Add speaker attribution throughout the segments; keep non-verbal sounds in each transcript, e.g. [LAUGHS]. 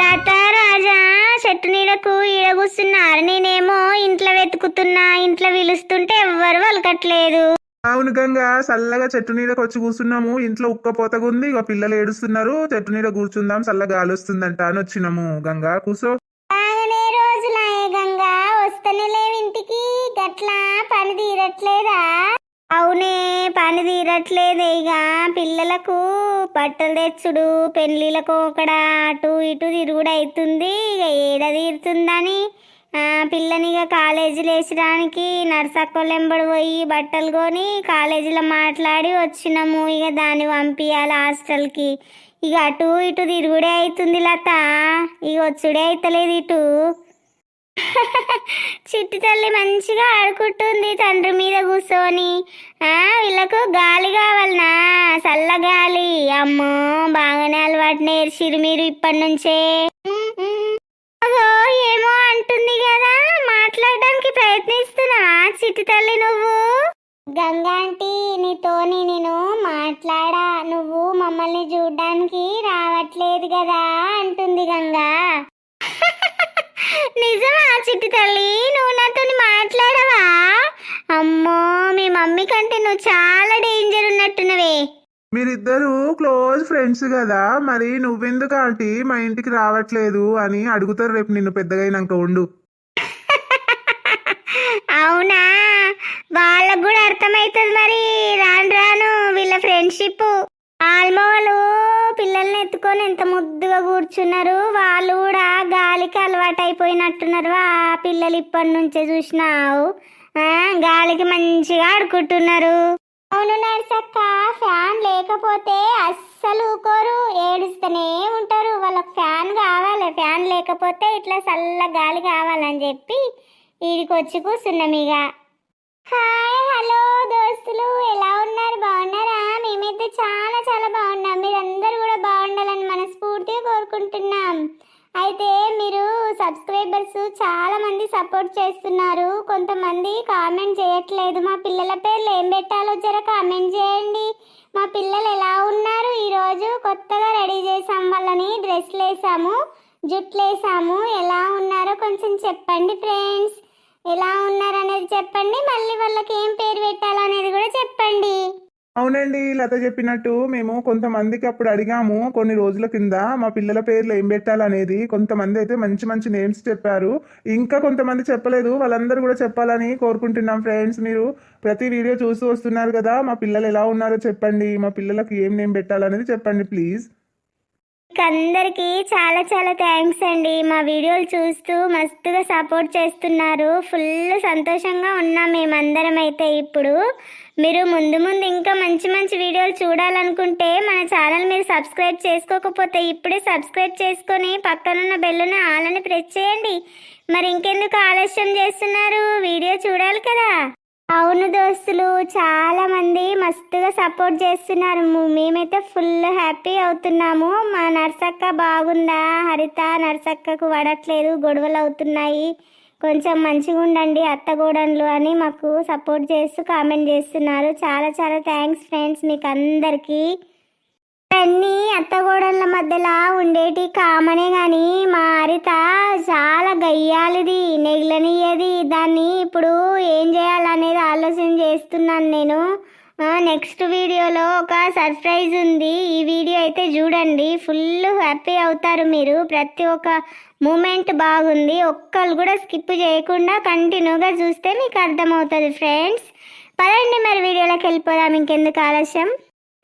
Speaker 1: లత రాజా చెట్టు నీడకు ఈడ కూర్చున్నారు నేనేమో ఇంట్లో వెతుకుతున్నా ఇంట్లో పిలుస్తుంటే ఎవ్వరు వలకట్లేదు.
Speaker 2: అవును గంగా చల్లగా చెట్టు నీడకు వచ్చి కూర్చున్నాము. ఇంట్లో ఉక్కపోతగా ఉంది ఇక పిల్లలు ఏడుస్తున్నారు. చెట్టు నీడ కూర్చుందాం చల్లగా గాలి వస్తుందంట అని వచ్చినాము గంగా. కూసో.
Speaker 1: బాగానే రోజులాయే గంగా వస్తేనే లేవు ఇంటికి. గట్లా పని తీరట్లేదా? అవునే పని తీరట్లేదే ఇక పిల్లలకు బట్టలు తెచ్చుడు పెళ్ళిళ్ళకు ఒకడ అటు ఇటు తిరుగుడు అవుతుంది ఇక ఏడ తీరుతుందని. పిల్లని ఇక కాలేజీలో వేసడానికి నర్సక్కోలెంబడి పోయి బట్టలు కొని కాలేజీలో మాట్లాడి వచ్చినాము. ఇక దాన్ని పంపించాలి హాస్టల్కి. ఇక అటు ఇటు తిరుగుడే అవుతుంది లత. ఇక వచ్చుడే అవుతలేదు ఇటు. చిట్టి తల్లి మంచిగా ఆడుకుంటుంది తండ్రి మీద కూర్చొని. ఆ వీళ్ళకు గాలి కావాలనా చల్ల గాలి. అమ్మో బాగానే అలవాటు నేర్చిరు మీరు ఇప్పటి నుంచే ఏమో అంటుంది కదా మాట్లాడడానికి ప్రయత్నిస్తున్నా చిట్టి తల్లి నువ్వు. గంగా ఆంటీ నీతోని నేను మాట్లాడా నువ్వు మమ్మల్ని చూడ్డానికి రావట్లేదు కదా అంటుంది గంగా. నిజమా చిట్టి తల్లి? నువ్వు నాతో మాట్లాడవా? అమ్మో మీ మమ్మీ కంటే నువ్వు చాలా డేంజర్ ఉన్నట్టున్నవే.
Speaker 2: మీరిద్దరు క్లోజ్ ఫ్రెండ్స్ కదా. మరి నువ్వెందుకు ఆంటీ మా ఇంటికి రావట్లేదు అని అడుగుతారు రేపు నిన్ను పెద్దగా అయినాక ఉండు.
Speaker 1: అవునా? వాళ్ళకు కూడా అర్థమవుతుంది మరి. రాను రాను వీళ్ళ ఫ్రెండ్షిప్ ఆల్మోలు పిల్లల్ని ఎత్తుకొని ఎంత ముద్దుగా కూర్చున్నారు. వాళ్ళు కూడా గాలికి అలవాటు అయిపోయినట్టున్నారు ఆ పిల్లలు ఇప్పటి నుంచే చూసినావు. గాలికి మంచిగా ఆడుకుంటున్నారు. అవును నర్సక్క ఫ్యాన్ లేకపోతే అస్సలు ఊకోరు. ఏడుస్తూనే ఉంటారు. వాళ్ళకి ఫ్యాన్ కావాలి. ఫ్యాన్ లేకపోతే ఇట్లా చల్ల గాలి కావాలని చెప్పి వీడికి వచ్చి కూర్చున్నాం ఇక. హాయ్ హలో దోస్తులు. ఎలా ఉన్నారు? బాగున్నారా? మేమైతే చాలా చాలా బాగున్నాం. మీరందరూ కూడా బాగుండాలని మనస్ఫూర్తిగా కోరుకుంటున్నాం. అయితే మీరు సబ్స్క్రైబర్స్ చాలా మంది సపోర్ట్ చేస్తున్నారు. కొంతమంది కామెంట్ చేయట్లేదు. మా పిల్లల పేర్లు ఏం పెట్టాలో జర కామెంట్ చేయండి. మా పిల్లలు ఎలా ఉన్నారు? ఈరోజు కొత్తగా రెడీ చేసాం వాళ్ళని డ్రెస్లు వేసాము జుట్లు వేసాము ఎలా ఉన్నారో కొంచెం చెప్పండి ఫ్రెండ్స్. ఎలా ఉన్నారు అనేది చెప్పండి మళ్ళీ వాళ్ళకి ఏం పేరు పెట్టాలనేది కూడా చెప్పండి.
Speaker 2: అవునండి లత చెప్పినట్టు మేము కొంతమందికి అప్పుడు అడిగాము కొన్ని రోజుల కింద మా పిల్లల పేర్లు ఏం పెట్టాలనేది కొంతమంది అయితే మంచి మంచి నేమ్స్ చెప్పారు. ఇంకా కొంతమంది చెప్పలేదు వాళ్ళందరూ కూడా చెప్పాలని కోరుకుంటున్నాం ఫ్రెండ్స్. మీరు ప్రతి వీడియో చూస్తూ వస్తున్నారు కదా మా పిల్లలు ఎలా ఉన్నారో చెప్పండి మా పిల్లలకి ఏం నేమ్ పెట్టాలనేది చెప్పండి ప్లీజ్.
Speaker 1: అందరికీ చాలా చాలా థ్యాంక్స్ అండి. మా వీడియోలు చూస్తూ మస్తుగా సపోర్ట్ చేస్తున్నారు. ఫుల్ సంతోషంగా ఉన్నాం మేమందరం అయితే ఇప్పుడు. మీరు ముందు ముందు ఇంకా మంచి మంచి వీడియోలు చూడాలనుకుంటే మన ఛానల్ మీరు సబ్స్క్రైబ్ చేసుకోకపోతే ఇప్పుడే సబ్స్క్రైబ్ చేసుకొని పక్కనున్న బెల్లుని ఆలని ప్రెస్ చేయండి. మరి ఇంకెందుకు ఆలస్యం చేస్తున్నారు? వీడియో చూడాలి కదా? అవును దోస్తులు చాలా మంది మస్తుగా సపోర్ట్ చేస్తున్నారు. మేమైతే ఫుల్ హ్యాపీ అవుతున్నాము. మా నర్సక్క బాగుందా? హరిత నర్సక్కకు పడట్లేదు. గొడవలు అవుతున్నాయి. కొంచెం మంచిగా ఉండండి అత్తగూడన్లు అని మాకు సపోర్ట్ చేస్తూ కామెంట్ చేస్తున్నారు. చాలా చాలా థ్యాంక్స్ ఫ్రెండ్స్ మీకు అందరికీ అన్ని అత్తగోడళ్ళ మధ్యలో ఉండేటి కామనే గాని మా హరిత చాలా గయ్యాలిది నెగిలనియది దాన్ని ఇప్పుడు ఏం చేయాలనేది ఆలోచన చేస్తున్నాను నేను. నెక్స్ట్ వీడియోలో ఒక సర్ప్రైజ్ ఉంది. ఈ వీడియో అయితే చూడండి. ఫుల్ హ్యాపీ అవుతారు మీరు. ప్రతి ఒక్క మూమెంట్ బాగుంది. ఒక్కరు కూడా స్కిప్ చేయకుండా కంటిన్యూగా చూస్తే మీకు అర్థమవుతుంది ఫ్రెండ్స్. పదండి మరి వీడియోలోకి వెళ్ళిపోదాం. ఇంకెందుకు ఆలస్యం?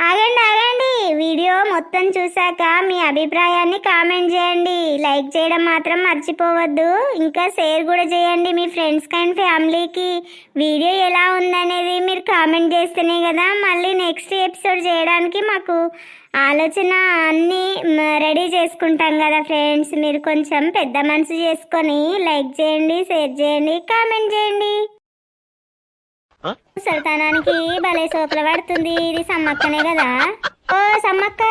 Speaker 1: ఆగండి ఆగండి. వీడియో మొత్తం చూశాక మీ అభిప్రాయాన్ని కామెంట్ చేయండి. లైక్ చేయడం మాత్రం మర్చిపోవద్దు. ఇంకా షేర్ కూడా చేయండి మీ ఫ్రెండ్స్ అండ్ ఫ్యామిలీకి. వీడియో ఎలా ఉందనేది మీరు కామెంట్ చేస్తేనే కదా మళ్ళీ నెక్స్ట్ ఎపిసోడ్ చేయడానికి మాకు ఆలోచన అన్నీ రెడీ చేసుకుంటాం కదా ఫ్రెండ్స్. మీరు కొంచెం పెద్ద మనసు చేసుకొని లైక్ చేయండి షేర్ చేయండి కామెంట్ చేయండి. సుల్తానానికి భలే సోకులు పడుతుంది. ఇది సమ్మక్కనే కదా? ఓ సమ్మక్క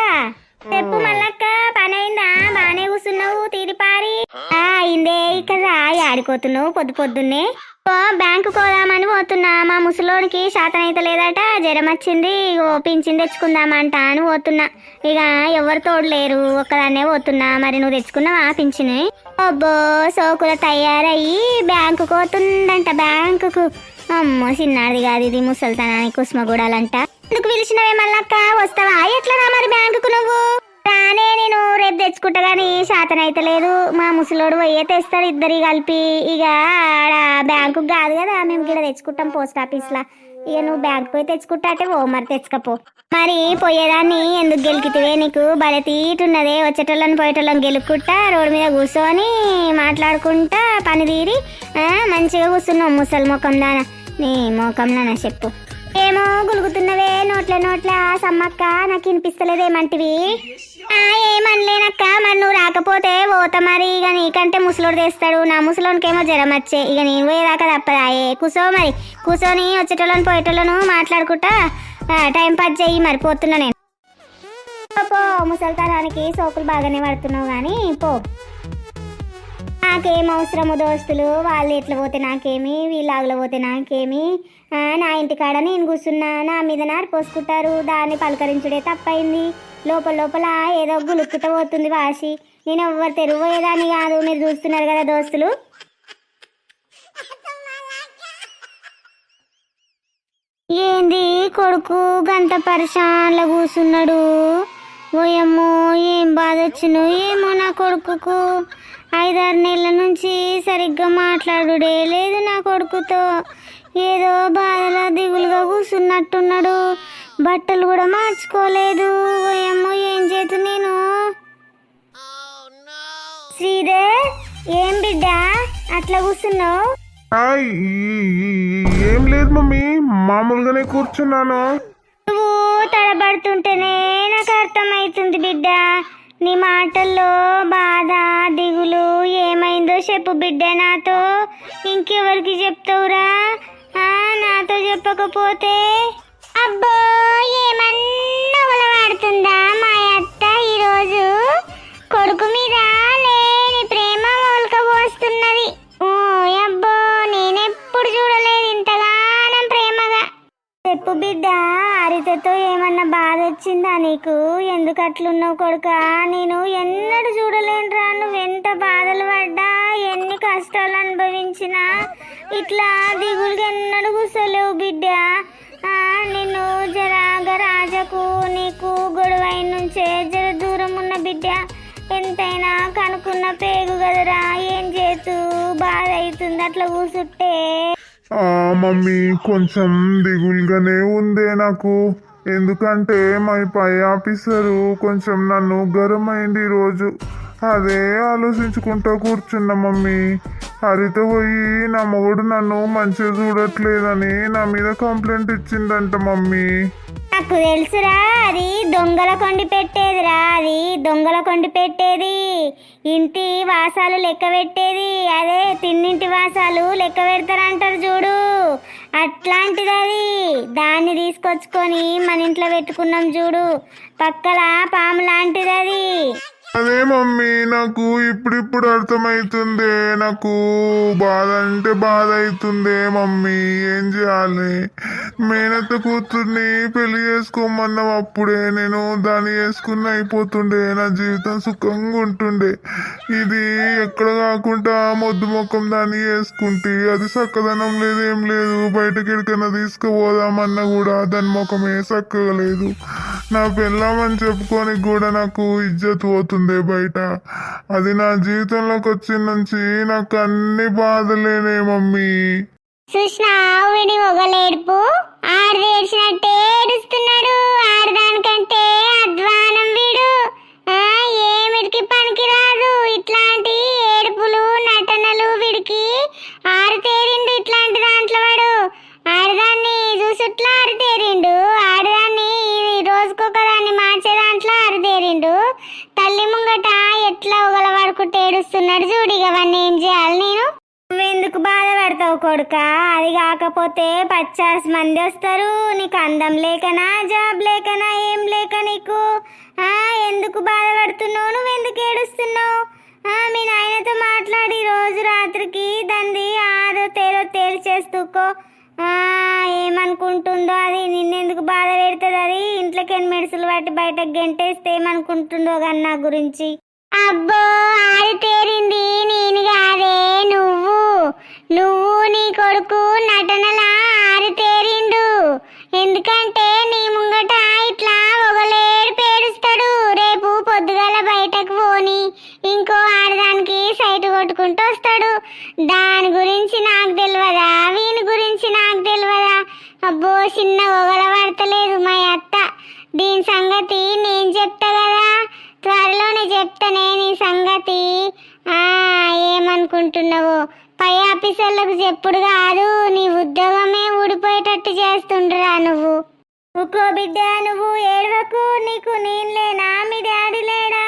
Speaker 1: చెప్పు మల్లక్క పని అయిందా బానే కూర్చున్నావు తీరిపారి ఆ అయిందే ఇక్కడ ఆడిపోతున్నావు పొద్దు పొద్దున్నే. ఓ బ్యాంకు పోదామని పోతున్నా. మా ముసలోడికి శాతం అయితే లేదట జ్వరం వచ్చింది ఓ పింఛన్ తెచ్చుకుందామంట అని పోతున్నా. ఇక ఎవరు తోడలేరు ఒక్కదాన్నే పోతున్నా. మరి నువ్వు తెచ్చుకున్నావా పింఛన్? అబ్బో సోకుల తయారయ్యి బ్యాంకు పోతుందంట బ్యాంకుకు. అమ్మో చిన్నాడిది కాదు ఇది ముసల్తనానికి కుస్మగూడాలంట. ఎందుకు పిలిచినవే మళ్ళక్క వస్తావా? ఎట్లా మరి బ్యాంకుకు నువ్వు? రానే నేను రేపు తెచ్చుకుంటా కానీ శాతం అయితే లేదు. మా ముసలోడు పోయే తెస్తాడు ఇద్దరి కలిపి. ఇక ఆడ బ్యాంకు కాదు కదా మేము ఇక్కడ తెచ్చుకుంటాం పోస్ట్ ఆఫీస్లా. ఇక నువ్వు బ్యాంకు పోయి తెచ్చుకుంటా అంటే ఓ మరి తెచ్చుకపో. మరి పోయేదాన్ని ఎందుకు గెలికితివే నీకు? బల తీటున్నదే. వచ్చేటోళ్ళని పోయేటోళ్ళని గెలుక్కుంటా రోడ్డు మీద కూర్చొని మాట్లాడుకుంటా పని తీరి ఆ, మంచిగా కూర్చున్నావు ముసలి ముఖం దాన. నీ ముఖం చెప్పు. ఏమో గులుగుతున్నవే నోట్ల నోట్ల సమ్మక్క నాకు వినిపిస్తలేదేమంటివి? ఏమనలేనక్క మరి నువ్వు రాకపోతే పోతా మరి. ఇక నీకంటే ముసలోడు తెస్తాడు. నా ముసలోనికేమో జ్వరం వచ్చే. ఇక నేను పోయేదాకా తప్పదాయే కూసో మరి. కూసోని వచ్చేటోళ్ళని పోయేటోళ్ళను మాట్లాడుకుంటా టైం పాస్ చెయ్యి మరి. పోతున్నా నేను. పో ముసలితనానికి సోకులు బాగానే పడుతున్నావు కానీ పో. నాకేం అవసరము దోస్తులు వాళ్ళు ఎట్లా పోతే నాకేమి వీళ్ళు పోతే నాకేమి ఆ, నా ఇంటికాడ నేను కూర్చున్నా నా మీద నారు పోసుకుంటారు దాన్ని పలకరించుడే తప్పైంది. లోపల లోపల ఏదో గులుక్కుత పోతుంది వాసి. నేను ఎవ్వరు తెరువయ్యేదాన్ని కాదు మీరు చూస్తున్నారు కదా దోస్తులు. ఏంది కొడుకు గంట పరిశాన్లో కూర్చున్నాడు? ఓయమ్మో ఏం బాధ వచ్చినో ఏమో నా కొడుకుకు. ఐదారు నెలల నుంచి సరిగ్గా మాట్లాడుడే లేదు నా కొడుకుతో. ఏదో బాధలా దిగులుగా కూర్చున్నట్టున్నాడు బట్టలు కూడా మార్చుకోలేదు. ఓయమ్మో ఏం చేతు నేను? శ్రీధర్ ఏం బిడ్డ? అట్లా కూర్చున్నావు
Speaker 2: ఏం లేదు మమ్మీ మామూలుగానే కూర్చున్నాను.
Speaker 1: నువ్వు తడబడుతుంటేనే నాకు అర్థమవుతుంది బిడ్డ. నీ మాటల్లో బాధ దిగులు ఏమైందో చెప్పు బిడ్డ నాతో. ఇంకెవరికి చెప్తావురా? ఆ, నాతో చెప్పకపోతే? అబ్బో ఏమన్నా ఉలవాడుతుందా మా అత్త ఈరోజు? కొడుకు మీద హరితతో ఏమన్నా బాధ వచ్చిందా నీకు? ఎందుకు అట్లున్నావు కొడుక? నేను ఎన్నడూ చూడలేనురా. నువ్వు ఎంత బాధలు పడ్డా ఎన్ని కష్టాలు అనుభవించినా ఇట్లా దిగులుగా ఎన్నడూ కూర్చోలేవు బిడ్డ. ఆ, నిన్ను జరాగ రాజకు నీకు గొడవై నుంచే జర దూరం ఉన్న బిడ్డ. ఎంతైనా కనుక్కున్న పేగు కదరా. ఏం చేస్తూ బాధ అవుతుంది అట్లా కూర్చుంటే
Speaker 2: మమ్మీ కొంచెం దిగులుగానే ఉందే నాకు. ఎందుకంటే మా పై ఆఫీసరు కొంచెం నన్ను గరం అయింది ఈరోజు అదే ఆలోచించుకుంటూ కూర్చున్న మమ్మీ. హరిత పోయి నా మొగుడు నన్ను మంచిగా చూడట్లేదని నా మీద కంప్లైంట్ ఇచ్చిందంట మమ్మీ.
Speaker 1: నాకు తెలుసురా అది దొంగల కొండి పెట్టేదిరా అది దొంగల కొండి పెట్టేది. ఇంటి వాసాలు లెక్క పెట్టేది. అదే తిన్నింటి వాసాలు లెక్క పెడతారంటారు చూడు. అట్లాంటిది అది. దాన్ని తీసుకొచ్చుకొని మన ఇంట్లో పెట్టుకున్నాం చూడు. పక్కల పాము లాంటిది అది.
Speaker 2: అదే మమ్మీ నాకు ఇప్పుడిప్పుడు అర్థమవుతుందే నాకు బాధ అంటే బాధ అవుతుందే మమ్మీ ఏం చేయాలి? మేనత్త కూతుర్ని పెళ్ళి చేసుకోమన్నా అప్పుడే నేను దాన్ని చేసుకుని అయిపోతుండే నా జీవితం సుఖంగా ఉంటుండే. ఇది ఎక్కడ కాకుండా మొద్దు ముఖం దాన్ని చేసుకుంటే అది చక్కదనం లేదు ఏం లేదు. బయటకి ఎక్కడికైనా తీసుకుపోదామన్నా కూడా దాని ముఖమే చక్కగా లేదు నా పెళ్ళామని చెప్పుకొని కూడా నాకు ఇజ్జత్ పోతుంది బయట. అది నా జీవితంలోకి వచ్చిన నుంచి నాకు అన్ని బాధలేనే మమ్మీ.
Speaker 1: చూసినావు వీడి ఒకలేడుపు ఆరు ఏడ్చినట్టే ఏడుస్తున్నాడు. ఆడదానికంటే అధ్వానం వీడు. ఏమిటికి ఏమిడికి పనికిరాదు. ఇట్లాంటి ఏడుపులు నటనలు వీడికి ఆరితేరిండు ఇట్లాంటి దాంట్లో వాడు. ఆడదాన్ని చూసుట్లా ఆరితేరిండు ఆడదాన్ని రోజుకొక దాన్ని మార్చే దాంట్లో అరుదేరిండు. తల్లి ముంగట ఎట్లా ఒకలవాడుకుంటే ఏడుస్తున్నాడు చూడు ఇవన్నీ ఏం చేయాలి నేను? నువ్వెందుకు బాధపడతావు కొడుక? అది కాకపోతే పచ్చాస్ మంది వస్తారు. నీకు అందం లేకనా జాబ్ లేకనా ఏం లేక నీకు? ఆ ఎందుకు బాధపడుతున్నావు? నువ్వెందుకు ఏడుస్తున్నావు? మీ నాయనతో మాట్లాడి రోజు రాత్రికి దంది ఆరో తేలో తేల్చేస్తుకో ఏమనుకుంటుందో అది నిన్నెందుకు బాధ పెడుతుంది అది? ఇంట్లోకి మెడిసిన్లు పట్టి బయటకు గెంటేస్తే ఏమనుకుంటుందో కానీ నా గురించి. అబ్బో ఆడి తేరింది నేను కాదే నువ్వు. నువ్వు నీ కొడుకు నటనలా ఆరి తేరిండు. ఎందుకంటే నీ ముంగట ఇట్లా ఒకలేడు పేరుస్తాడు. రేపు పొద్దుగల బయటకు పోని ఇంకో ఆడదానికి సైట్ కొట్టుకుంటూ వస్తాడు. దాని గురించి నాకు తెలియదా వీని గురించి నాకు తెలియదా అబ్బో చిన్న ఒగల పడతలేదు మా అత్త. దీని సంగతి నేను చెప్తా కదా? త్వరలోనే చెప్తానే నీ సంగతి. ఏమనుకుంటున్నావు? పై ఆఫీసర్లకు చెప్పుడు కాదు నీ ఉద్యోగమే ఊడిపోయేటట్టు చేస్తుండరా నువ్వు. ఒక్కో బిడ్డ నువ్వు ఏడవకు నీకు నేను లేనా? మీ డాడీ లేడా?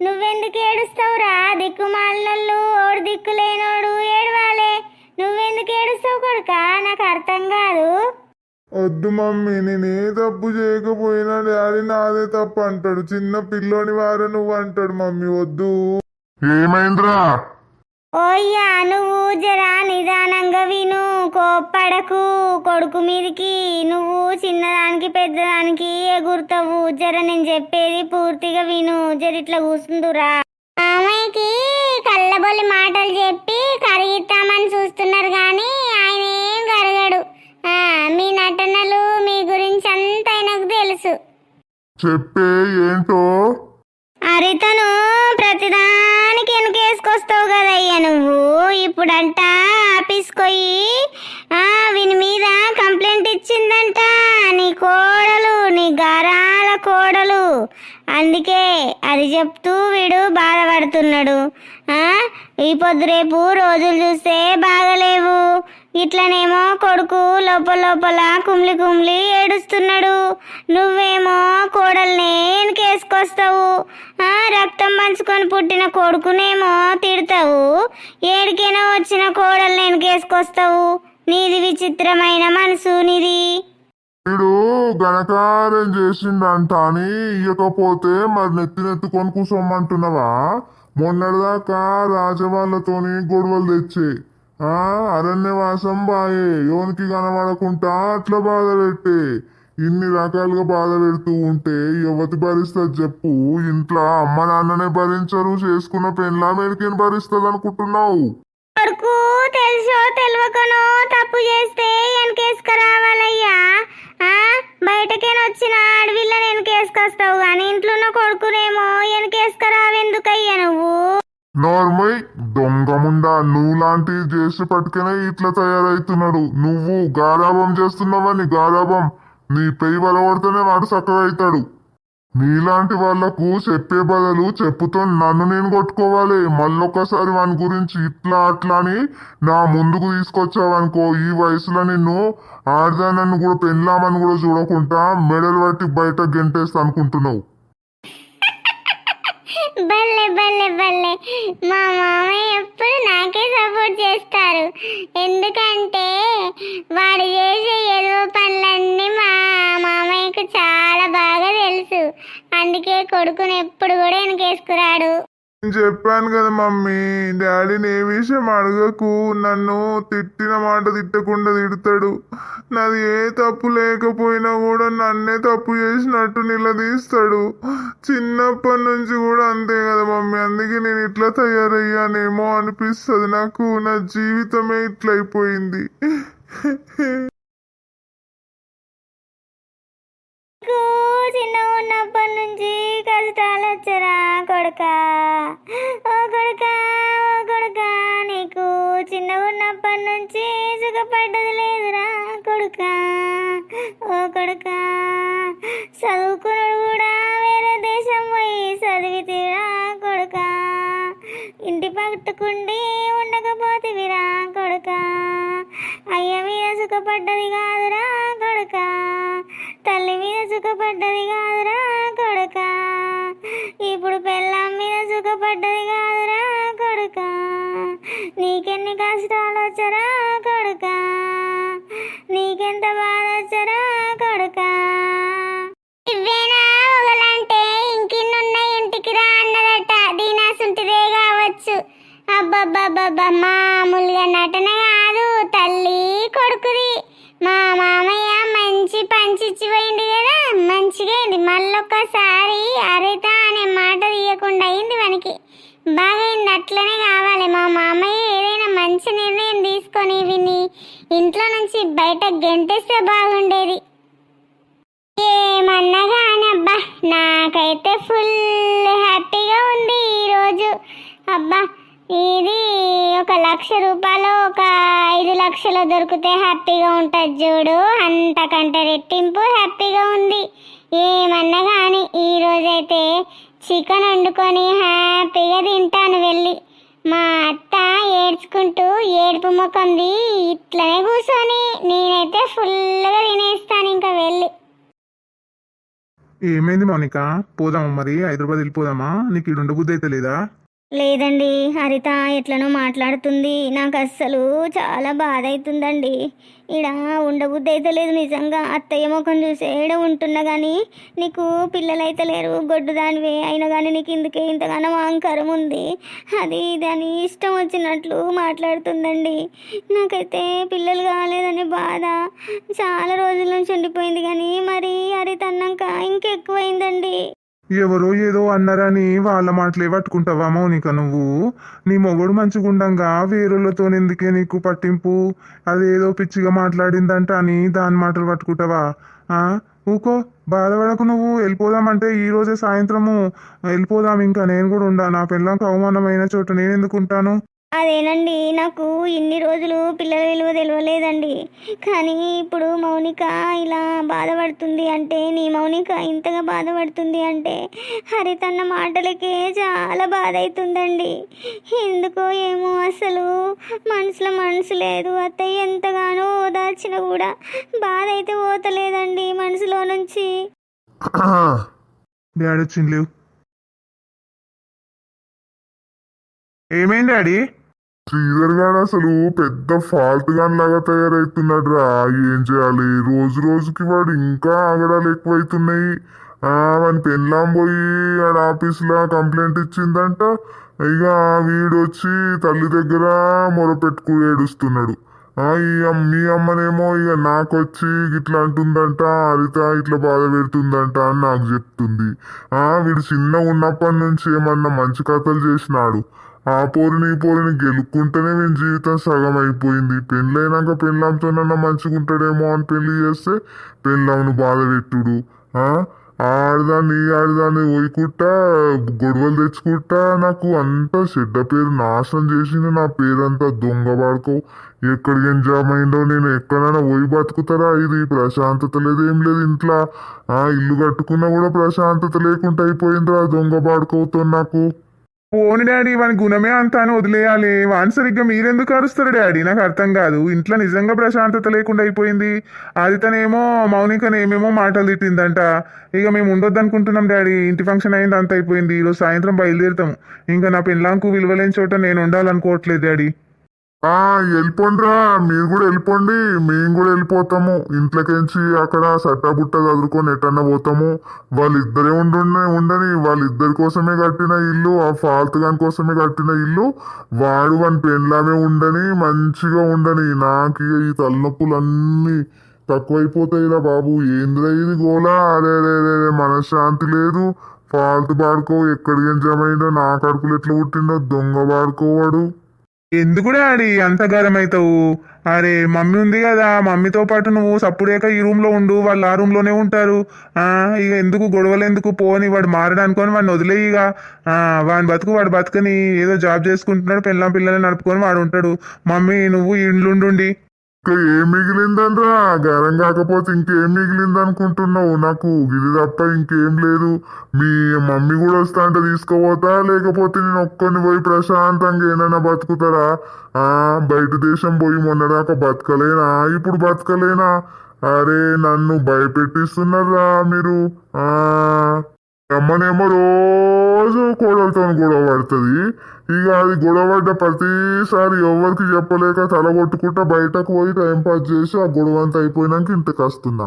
Speaker 1: నువ్వెందుకు ఏడుస్తావురా? దిక్కుమాలినోళ్ళు ఓడి దిక్కు లేనోడు ఏడవాలే. నువ్వెందుకు ఏడుస్తావు కొడుక? నాకు అర్థం కాదు.
Speaker 3: వద్దు మమ్మీ నేను తప్పు చేయకపోయినా డాడీ నాదే తప్పు అంటాడు. చిన్న పిల్లోని వారు నువ్వు అంటాడు మమ్మీ వద్దు. ఏమైందిరా?
Speaker 1: ఓయ్యా నువ్వు జరా నిదానంగా విను. కోప్పడకు. కొడుకు మీదికి నువ్వు చిన్నదానికి పెద్దదానికి ఎగురుతావు. జర నేను చెప్పేది పూర్తిగా విను. జర ఇట్లా కూసుందురా ఆమెకి కళ్ళబొల్లి మాటలు చెప్పి కరిగిస్తామని చూస్తున్నారు కానీ ఆయన ఏం కరగడు. మీ నటనలు మీ గురించి అంతా ఆయనకు తెలుసు.
Speaker 3: చెప్పే ఏంటో?
Speaker 1: అరితను ప్రతిదానికి వస్తావు కదయ్యా నువ్వు? ఇప్పుడంట ఆఫీస్కి పోయి ఆ, వీని మీద కంప్లైంట్ ఇచ్చిందంట. నీ కోడలు నీ గారాల కోడలు. అందుకే అది చెప్తూ వీడు బాధపడుతున్నాడు. ఈ పొద్దు రేపు రోజులు చూస్తే బాగలేవు. ఇట్లనేమో కొడుకు లోపల లోపల కుమ్లి కుమ్లి ఏడుస్తున్నాడు. నువ్వేమో కోడల్ని కేసుకొస్తావు రక్తం పంచుకొని పుట్టిన కొడుకునేమో తిడతావు. ఏడికైనా వచ్చిన కోడల్ని కేసుకొస్తావు నీది విచిత్రమైన మనసు నీది
Speaker 3: వీడు ఘనకార్యం చేసిండంట అని ఇయ్యకపోతే మరి నెత్తినెత్తుకొని కూసోమంటున్నావా? మొన్నటిదాకా రాజవాళ్ళతోని గొడవలు తెచ్చే ఆ? అరణ్యవాసం బాయే యోనికి కనబడకుండా అట్లా బాధ పెట్టే ఇన్ని రకాలుగా బాధ పెడుతూ ఉంటే యువతి భరిస్తుంది చెప్పు. ఇంట్లో అమ్మ నాన్ననే భరించరు చేసుకున్న పెళ్ళా మెడికిని భరిస్తుంది అనుకుంటున్నావు
Speaker 1: కొడుకు తెలుసో తెలియకనో తప్పు చేస్తే వెనకేసుకురావాలయ్యా ఆ, బయటకేనా వచ్చిన అడవిలో వెనకేసుకొస్తావు కానీ ఇంట్లో ఉన్న కొడుకునేమో వెనకేసుకురావెందుకయ్యా నువ్వు?
Speaker 3: నార్మల్ దొంగముండా నువ్వు లాంటివి చేసి పట్టుకనే ఇట్లా తయారవుతున్నాడు నువ్వు గారాబం చేస్తున్నావని గారాబం నీ పెయి బలపడితేనే వాడు చక్కగా అవుతాడు మీలాంటి వాళ్ళకు చెప్పే బదులు చెప్పుతో నన్ను నేను కొట్టుకోవాలి. మళ్ళొక్కసారి వాని గురించి ఇట్లా అట్లా అని నా ముందుకు తీసుకొచ్చావనుకో ఈ వయసులో నిన్ను ఆడదానన్ను కూడా పెళ్ళామని కూడా చూడకుండా మెడలు పట్టి బయట గెంటేస్తా అనుకుంటున్నావు
Speaker 1: బల్లె బల్లె బల్లె మా మామయ్య ఎప్పుడు నాకే సపోర్ట్ చేస్తారు. ఎందుకంటే వాడు చేసే ఎరువు పనులన్నీ మా మామయ్యకు చాలా బాగా తెలుసు. అందుకే కొడుకుని ఎప్పుడు కూడా వెనకేసుకురాడు.
Speaker 3: నేను చెప్పాను కదా మమ్మీ డాడీని ఏ విషయం అడగకు నన్ను తిట్టిన మాట తిట్టకుండా తిడతాడు. నాది ఏ తప్పు లేకపోయినా కూడా నన్నే తప్పు చేసినట్టు నిలదీస్తాడు. చిన్నప్పటి నుంచి కూడా అంతే కదా మమ్మీ అందుకే నేను ఇట్లా తయారయ్యానేమో అనిపిస్తుంది. నాకు నా జీవితమే ఇట్లా అయిపోయింది [LAUGHS] [LAUGHS]
Speaker 1: చిన్నగా ఉన్నప్పటి నుంచి కష్టాలు వచ్చరా కొడుక. ఓ కొడుక ఓ కొడుక నీకు చిన్నగా ఉన్నప్పటి నుంచి సుఖపడ్డది లేదురా కొడుక. ఓ కొడుక చదువుకున్నాడు కూడా వేరే దేశం పోయి చదివితేరా కొడుక. ఇంటి పట్టుకుండి ఉండకపోతేవిరా కొడుక. అయ్య మీద సుఖపడ్డది కాదురా కొడుక. తల్లి మీద సుఖపడ్డది కాదురా కొడుక. ఇప్పుడు పెళ్ళాం మీద సుఖపడ్డది కాదురా కొడుక. నీకెన్ని కష్టాలు వచ్చరా కొడుక. నీకెంత నుంచి బయట గెంటేస్తే బాగుండేది. ఏమన్నా కానీ అబ్బా నాకైతే ఫుల్ హ్యాపీగా ఉంది ఈరోజు. అబ్బా ఇది ఒక లక్ష రూపాయలు ఒక ఐదు లక్షలు దొరికితే హ్యాపీగా ఉంటుంది చూడు. అంతకంటే రెట్టింపు హ్యాపీగా ఉంది. ఏమన్నా కానీ ఈరోజైతే చికెన్ వండుకొని హ్యాపీగా తింటాను వెళ్ళి. మా అత్త ఏడ్చుకుంటూ ఏడుపు ముఖంది ఇట్లనే కూర్చొని నేనైతే ఫుల్గా తినేస్తాను ఇంకా వెళ్ళి.
Speaker 2: ఏమైంది మౌనిక? పోదామా మరి? హైదరాబాద్ వెళ్ళిపోదామా? నీకు ఇక్కడ ఉండబుద్ధి అయితే లేదా?
Speaker 1: లేదండి హరిత ఎట్లనో మాట్లాడుతుంది. నాకు అస్సలు చాలా బాధ అవుతుందండి ఇడ ఉండబుద్ధి అయితే లేదు నిజంగా. అత్తయ్య ముఖం చూసేడ ఉంటున్నా కానీ నీకు పిల్లలు అయితే లేరు. గొడ్డు దానివే అయినా కానీ నీకు ఇందుకే ఇంతగానో అహంకారం ఉంది. అది దాని ఇష్టం వచ్చినట్లు మాట్లాడుతుందండి. నాకైతే పిల్లలు కాలేదని బాధ. చాలా రోజుల నుంచి ఉండిపోయింది కానీ మరి హరిత అన్నాక ఇంకెక్కువైందండి.
Speaker 2: ఎవరో ఏదో అన్నారని వాళ్ళ మాటలే పట్టుకుంటావా మౌనిక నువ్వు? నీ మొగుడు మంచిగుండంగా వేరులతో ఎందుకే నీకు పట్టింపు? అదేదో పిచ్చిగా మాట్లాడిందంట అని దాని మాటలు పట్టుకుంటావా? ఆ? ఊకో బాధపడకు నువ్వు. వెళ్ళిపోదామంటే ఈ రోజే సాయంత్రము. వెళ్ళిపోదాం ఇంకా. నేను కూడా ఉండా నా పిల్లలకు అవమానమైన చోట నేను ఎందుకుంటాను?
Speaker 1: అదేనండి నాకు ఇన్ని రోజులు పిల్లల విలువ తెలియలేదండి కానీ ఇప్పుడు మౌనిక ఇలా బాధపడుతుంది అంటే నీ మౌనిక ఇంతగా బాధపడుతుంది అంటే హరితన్న మాటలకే చాలా బాధ అవుతుందండి ఎందుకో ఏమో అసలు మనసులో మనసు లేదు. అత్తయ్య ఎంతగానో ఓదార్చినా కూడా బాధ అయితే పోతలేదండి మనసులో నుంచి.
Speaker 2: డాడీ ఏమైంది డాడీ?
Speaker 3: శ్రీధర్ గారు అసలు పెద్ద ఫాల్ట్ గాన్ లాగా తయారవుతున్నాడు రా ఏం చేయాలి? రోజు రోజుకి వాడు ఇంకా ఆగడాలు ఎక్కువైతున్నాయి. వాని పెళ్ళాం పోయి ఆడ ఆఫీస్లో కంప్లైంట్ ఇచ్చిందంట. ఇక వీడు వచ్చి తల్లి దగ్గర మొరపెట్టుకు ఏడుస్తున్నాడు. ఆ ఈ మీ అమ్మనేమో ఇక నాకొచ్చి ఇట్లా అంటుందంట హరిత ఇట్లా బాధ పెడుతుందంట అని నాకు చెప్తుంది. ఆ వీడు చిన్న ఉన్నప్పటి నుంచి ఏమన్నా మంచి కథలు చేసినాడు. ఆ పోరిని ఈ పోరిని గెలుక్కుంటేనే మేము జీవితం సగం అయిపోయింది పెళ్ళైనాక పెళ్ళాంతోనన్నా మంచిగా ఉంటాడేమో అని పెళ్ళి చేస్తే పెళ్ళామును బాధ పెట్టుడు ఆ ఆడదాన్ని ఈ ఆడదాన్ని పోయికుంటా గొడవలు తెచ్చుకుంటా నాకు అంతా చెడ్డ పేరు నాశనం చేసింది. నా పేరంతా దొంగ వాడుకో. ఎక్కడికి ఎంజాయ్ అయిందో నేను ఎక్కడైనా పోయి బతుకుతారా? ఇది ప్రశాంతత లేదు ఏం లేదు ఇంట్లో. ఆ ఇల్లు కట్టుకున్నా కూడా ప్రశాంతత లేకుండా అయిపోయిందిరా దొంగ బాడుకోతో నాకు.
Speaker 2: పోను డాడీ వాని గుణమే అంత అని వదిలేయాలి. వాని సరిగ్గా మీరెందుకు అరుస్తారు డాడీ? నాకు అర్థం కాదు. ఇంట్లో నిజంగా ప్రశాంతత లేకుండా అయిపోయింది. ఆదితనేమో మౌనికనేమేమో మాటలు తిట్టిందంట. ఇక మేము ఉండొద్దు అనుకుంటున్నాం డాడీ. ఇంటి ఫంక్షన్ అయింది అంత అయిపోయింది. ఈరోజు సాయంత్రం బయలుదేరుతాము. ఇంకా నా పెళ్ళాంకు విలువలేని చోట నేను ఉండాలనుకోవట్లేదు డాడీ.
Speaker 3: వెళ్ళిపోండిరా. మీరు కూడా వెళ్ళిపోండి. మేము కూడా వెళ్ళిపోతాము. ఇంట్లోకించి అక్కడ సట్టాబుట్ట చదువుకొని ఎట్టన్నా పోతాము? వాళ్ళిద్దరే ఉండుండే ఉండని వాళ్ళిద్దరి కోసమే కట్టిన ఇల్లు ఆ ఫాల్త్ గాని కోసమే కట్టిన ఇల్లు వాడు వాని పెండ్లామే ఉండని మంచిగా ఉండని. నాకు ఇక ఈ తలనొప్పులన్నీ తక్కువైపోతాయిరా బాబు. ఏంద్రా ఇది గోలా? అరే అరే అరే మనశ్శాంతి లేదు. ఫాల్తు పాడుకో. ఎక్కడికి జమైందో నా కడుపులు ఎట్లా పుట్టిండో? దొంగ పాడుకోవాడు.
Speaker 2: ఎందుకు డాడీ అంత గరం అవుతావు అరే మమ్మీ ఉంది కదా మమ్మీతో పాటు నువ్వు సప్పుడేక ఈ రూమ్లో ఉండు వాళ్ళు ఆ రూమ్లోనే ఉంటారు ఇక ఎందుకు గొడవలు ఎందుకు? పోని వాడు మారడానుకొని వాడిని వదిలేయి ఇక. వాడిని బతుకు వాడు బతుకని ఏదో జాబ్ చేసుకుంటున్నాడు పిల్లం పిల్లల్ని నడుపుకొని వాడు ఉంటాడు. మమ్మీ నువ్వు ఇండ్లుండుండి.
Speaker 3: ఇంకా ఏం మిగిలిందనరా గరం కాకపోతే ఇంకేం మిగిలింది అనుకుంటున్నావు నాకు ఇది తప్ప ఇంకేం లేదు. మీ మమ్మీ కూడా వస్తా అంటే తీసుకోపోతా? లేకపోతే నేను ఒక్కని పోయి ప్రశాంతంగా ఏమైనా బతుకుతారా? ఆ బయట దేశం పోయి మొన్నదాకా బతకలేనా? ఇప్పుడు బతకలేనా? అరే నన్ను భయపెట్టిస్తున్నారా మీరు? ఆ. అమ్మనేమో రోజు కోడలతో గొడవ పడుతుంది. ఇక అది గొడవ పడ్డ ప్రతిసారి ఎవరికి చెప్పలేక తల కొట్టుకుంటా బయటకు పోయి టైం పాస్ చేసి ఆ గొడవ అంతా అయిపోయినాక ఇంటికి వస్తున్నా.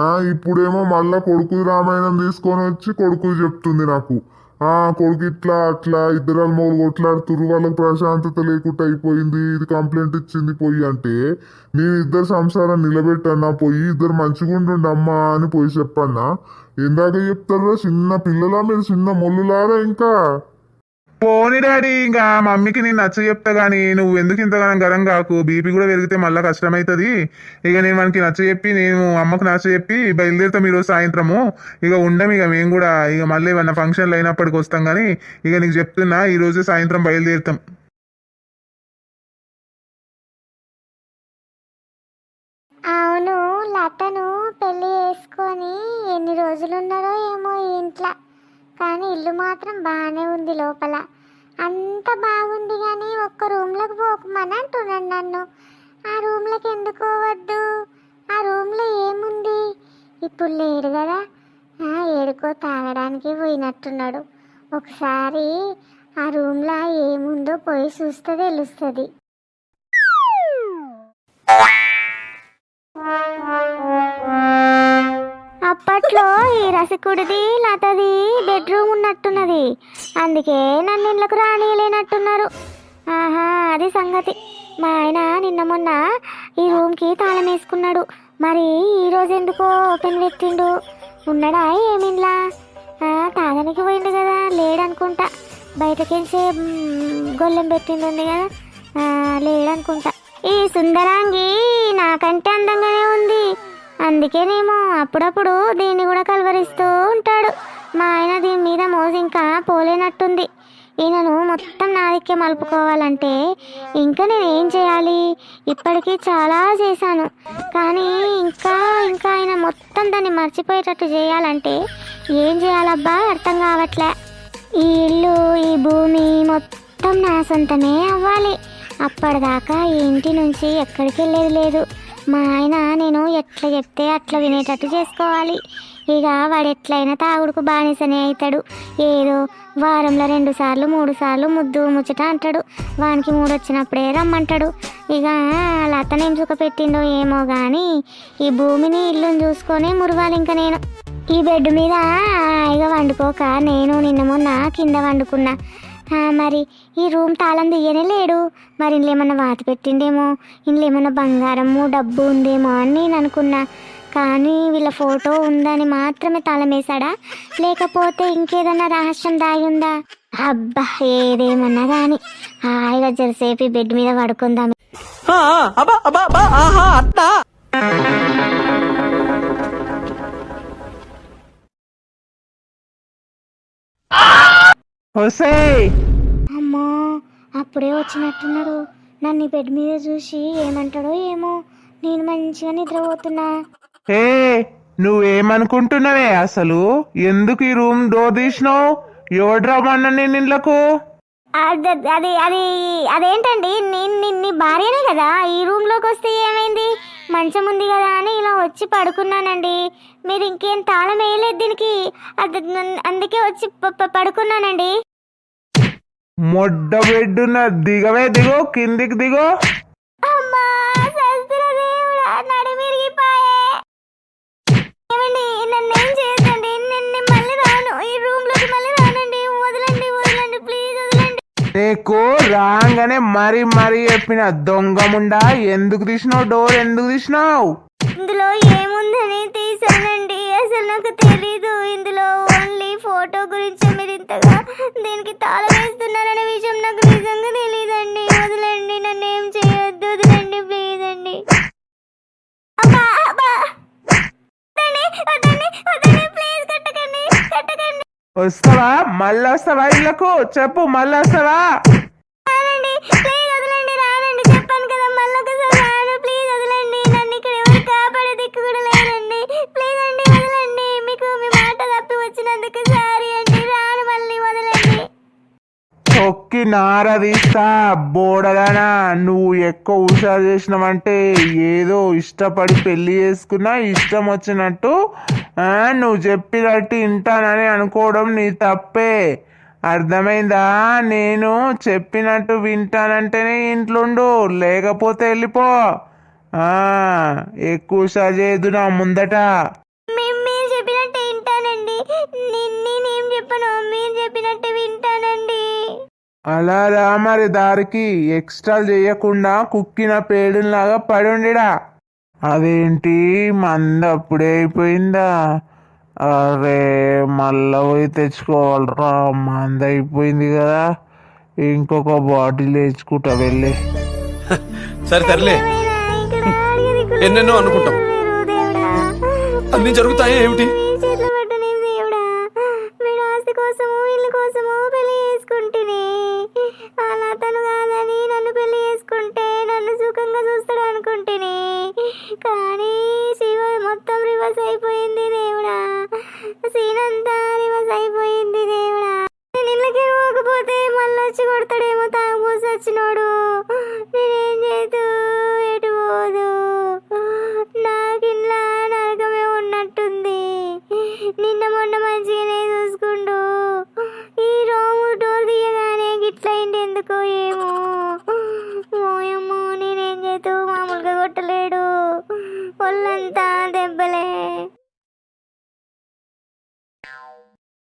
Speaker 3: ఆ ఇప్పుడేమో మళ్ళా కొడుకు రామాయణం తీసుకొని వచ్చి కొడుకు చెప్తుంది నాకు. ఆ కొడుకు ఇట్లా అట్లా ఇద్దరు మూడు కొట్లాడుతురు వాళ్ళకి ప్రశాంతత లేకుండా అయిపోయింది ఇది కంప్లైంట్ ఇచ్చింది పోయి అంటే నేను ఇద్దరు సంసారం నిలబెట్టన్నా పోయి ఇద్దరు మంచిగా ఉండండి అమ్మా అని పోయి చెప్పన్నా. ఇందాక చెప్తారా చిన్న పిల్లలా మీరు చిన్న మొల్లులారా ఇంకా?
Speaker 2: పోనీ డాడీ ఇంకా మమ్మీకి నేను నచ్చ చెప్తా గానీ నువ్వు ఎందుకు ఇంతగానం గరం కాకు? బీపీ కూడా పెరిగితే మళ్ళీ కష్టమవుతుంది ఇక నేను మనకి నచ్చ చెప్పి నేను అమ్మకు నచ్చ చెప్పి బయలుదేరుతాం ఈరోజు సాయంత్రము. ఇక ఉండం ఇక మేము కూడా. ఇక మళ్ళీ ఏమన్నా ఫంక్షన్లు అయినప్పటికి వస్తాం కానీ ఇక నీకు చెప్తున్నా ఈ రోజు సాయంత్రం బయలుదేరుతాం.
Speaker 1: అవును లతను పెళ్ళి చేసుకొని ఎన్ని రోజులు ఉన్నారో ఏమో ఇంట్లో. కానీ ఇల్లు మాత్రం బాగానే ఉంది లోపల. అంత బాగుంది కానీ ఒక్క రూమ్లోకి పోకమని అంటున్నాడు నన్ను. ఆ రూమ్లోకి ఎందుకు పోవద్దు? ఆ రూమ్లో ఏముంది? ఇప్పుడు లేడు కదా. ఆ, ఏడుకో తాగడానికి పోయినట్టున్నాడు. ఒకసారి ఆ రూమ్లో ఏముందో పోయి చూస్తే తెలుస్తుంది. అప్పట్లో ఈ రసికుడిది లతది బెడ్రూమ్ ఉన్నట్టున్నది. అందుకే నన్ను ఇళ్ళకు రానియలేనట్టున్నారు. ఆహా అది సంగతి. మా ఆయన నిన్న మొన్న ఈ రూమ్కి తాళం వేసుకున్నాడు. మరి ఈరోజు ఎందుకో ఓపెన్ పెట్టిండు? ఉన్నాడా ఏమిలా తాగనికి పోయిండు కదా లేడనుకుంటా. బయటకెళ్ళి గొల్లెం పెట్టిండు ఉంది కదా లేడనుకుంటా. ఈ సుందరాంగి నాకంటే అందంగానే ఉంది. అందుకేనేమో అప్పుడప్పుడు దీన్ని కూడా కలవరిస్తూ ఉంటాడు. మా ఆయన దీని మీద మోజు ఇంకా పోలేనట్టుంది. ఈయనను మొత్తం నా దిక్కే మలుపుకోవాలంటే ఇంకా నేను ఏం చేయాలి? ఇప్పటికీ చాలా చేశాను. కానీ ఇంకా ఇంకా ఆయన మొత్తం దాన్ని మర్చిపోయేటట్టు చేయాలంటే ఏం చేయాలబ్బా? అర్థం కావట్లే. ఈ ఇల్లు ఈ భూమి మొత్తం నా సొంతమే అవ్వాలి. అప్పటిదాకా ఈ ఇంటి నుంచి ఎక్కడికి వెళ్ళేది లేదు. మా ఆయన నేను ఎట్లా చెప్తే అట్లా వినేటట్టు చేసుకోవాలి. ఇక వాడు ఎట్లయినా తాగుడుకు బానిసనే అవుతాడు ఏదో వారంలో రెండు సార్లు మూడు సార్లు ముద్దు ముచ్చట అంటాడు. వానికి మూడు వచ్చినప్పుడే రమ్మంటాడు. ఇక లతనేం సుఖ పెట్టిండో ఏమో కానీ ఈ భూమిని ఇల్లుని చూసుకొని మురవాలి ఇంకా నేను. ఈ బెడ్ మీద హాయిగా వండుకోక నేను నిన్న మొన్న కింద వండుకున్నా. మరి ఈ రూమ్ తాళం తీయనే లేడు. మరి ఇంట్లో ఏమన్నా వాత పెట్టిండేమో ఇంట్లో ఏమన్నా బంగారము డబ్బు ఉందేమో అని నేను అనుకున్నా. కానీ వీళ్ళ ఫోటో ఉందని మాత్రమే తాళం వేశాడా? లేకపోతే ఇంకేదన్నా రహస్యం దాగి ఉందా? అబ్బా ఏదేమన్నా కానీ హాయిగా జరసేపు బెడ్ మీద పడుకుందాం.
Speaker 4: అబ్బా అబ్బా అబ్బా ఆహా
Speaker 2: అత్తా.
Speaker 1: అమ్మో అప్పుడే వచ్చినట్టున్నాడు నన్ను ఈ బెడ్ మీద చూసి ఏమంటాడో ఏమో. నేను మంచిగా నిద్రపోతున్నా.
Speaker 2: ఏ నువ్వేమనుకుంటున్నావే అసలు? ఎందుకు ఈ రూమ్ డోర్ తీసినావు? ఎవడు రమ్మన్నా నేను ఇళ్ళకు
Speaker 1: అది అది అది అదేంటండి? నేను నీ- భార్యనే కదా? ఈ రూమ్లోకి వస్తే ఏమైంది? మంచం ఉంది కదా అని ఇలా వచ్చి పడుకున్నానండి. మీరు ఇంకేం తాళం వేయలేదు దీనికి? అందుకే వచ్చి పడుకున్నానండి.
Speaker 2: మొడ్డ బెడ్డున్న దిగవే దిగో కిందికి దిగో.
Speaker 1: అమ్మా దేవుడా
Speaker 2: నీకు రాగానే మరీ మరీ చెప్పిన. దొంగముండా ఎందుకు తీసినావు? డోర్ ఎందుకు తీసినావు?
Speaker 1: ఇందులో ఏముందని తీసానండి. అసలు నాకు తెలీదు. ఇందులో ఓన్లీ ఫోటో గురించి మీరు ఇంతగా దీనికి తాళం వేస్తున్నారనే విషయం నాకు నిజంగా తెలియదండి వదలండి. నన్ను ఏం చేయొద్దు. వదలండి ప్లీజ్ అండి. అబ్బా, అబ్బా. వద్దండి, వద్దండి, వద్దండి,
Speaker 2: వస్తావా? మళ్ళీ వస్తావా ఇళ్ళకు? చెప్పు మళ్ళీ వస్తావా? తొక్కి నారదీస్తా బోడదానా నువ్వు ఎక్కువ హుషారు చేసినావంటే ఏదో ఇష్టపడి పెళ్ళి చేసుకున్నా ఇష్టం వచ్చినట్టు నువ్వు చెప్పినట్టు వింటానని అనుకోవడం నీ తప్పే. అర్థమైందా? నేను చెప్పినట్టు వింటానంటేనే ఇంట్లుండు. లేకపోతే వెళ్ళిపో. ఆ, ఎక్కువ చేయదు నా ముందట.
Speaker 1: మీరు చెప్పినట్టు వింటానండి. నే- నేనేం చెప్పను. మీరు చెప్పినట్టు వింటానండి.
Speaker 2: అలా రా మరి దారికి. ఎక్స్ట్రా చేయకుండా కుక్కిన పేడులాగా పడి ఉండిడా అదేంటి మంద అప్పుడే అయిపోయిందా? అరే మళ్ళా పోయి తెచ్చుకోవాలరా మంద అయిపోయింది కదా. ఇంకొక బాటిల్ వేసుకుంటా వెళ్ళి.
Speaker 4: సరే
Speaker 1: సర్లే.
Speaker 4: ఎన్నెన్నో అనుకుంటాం.
Speaker 1: అన్నీ
Speaker 4: అన్ని జరుగుతాయి ఏమిటి?